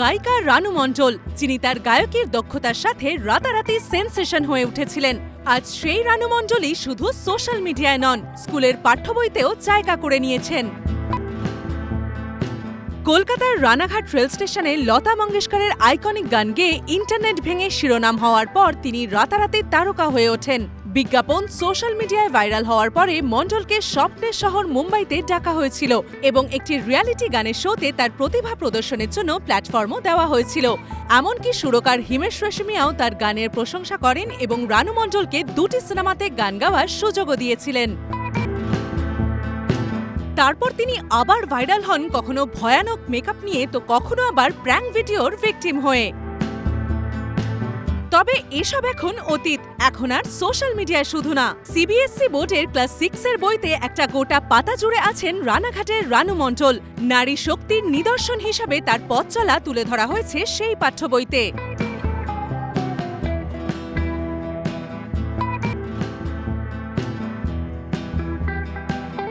গায়িকা রানু মণ্ডল, যিনি তার গায়কের দক্ষতার সাথে রাতারাতি সেন্সেশন হয়ে উঠেছিলেন। আজ সেই রানু মণ্ডলই শুধু সোশ্যাল মিডিয়ায় নন, স্কুলের পাঠ্যবইতেও জায়গা করে নিয়েছেন। কলকাতার রানাঘাট রেল স্টেশনে লতা মঙ্গেশকরের আইকনিক গান গেয়ে ইন্টারনেট ভেঙে শিরোনাম হওয়ার পর তিনি রাতারাতি তারকা হয়ে ওঠেন। বিজ্ঞাপন সোশ্যাল মিডিয়ায় ভাইরাল হওয়ার পরে মণ্ডলকে স্বপ্নের শহর মুম্বাইতে ডাকা হয়েছিল এবং একটি রিয়ালিটি গানের শোতে তার প্রতিভা প্রদর্শনের জন্য প্ল্যাটফর্মও দেওয়া হয়েছিল। এমনকি সুরকার হিমেশ রেশমিয়াও তার গানের প্রশংসা করেন এবং রানু মণ্ডলকে দুটি সিনেমাতে গান গাওয়ার সুযোগও দিয়েছিলেন। তারপর তিনি আবার ভাইরাল হন কখনো ভয়ানক মেকআপ নিয়ে, তো কখনো আবার প্র্যাঙ্ক ভিডিওর ভিকটিম হয়ে। তবে এসব এখন অতীত। এখন আর সোশ্যাল মিডিয়ায় শুধু না। সিবিএসসি বোর্ডের ক্লাস সিক্স এর বইতে একটা গোটা পাতা জুড়ে আছেন রানাঘাটের রানু মণ্ডল। নারী শক্তির নিদর্শন হিসাবে তার পথ চলা তুলে ধরা হয়েছে সেই পাঠ্য বইতে।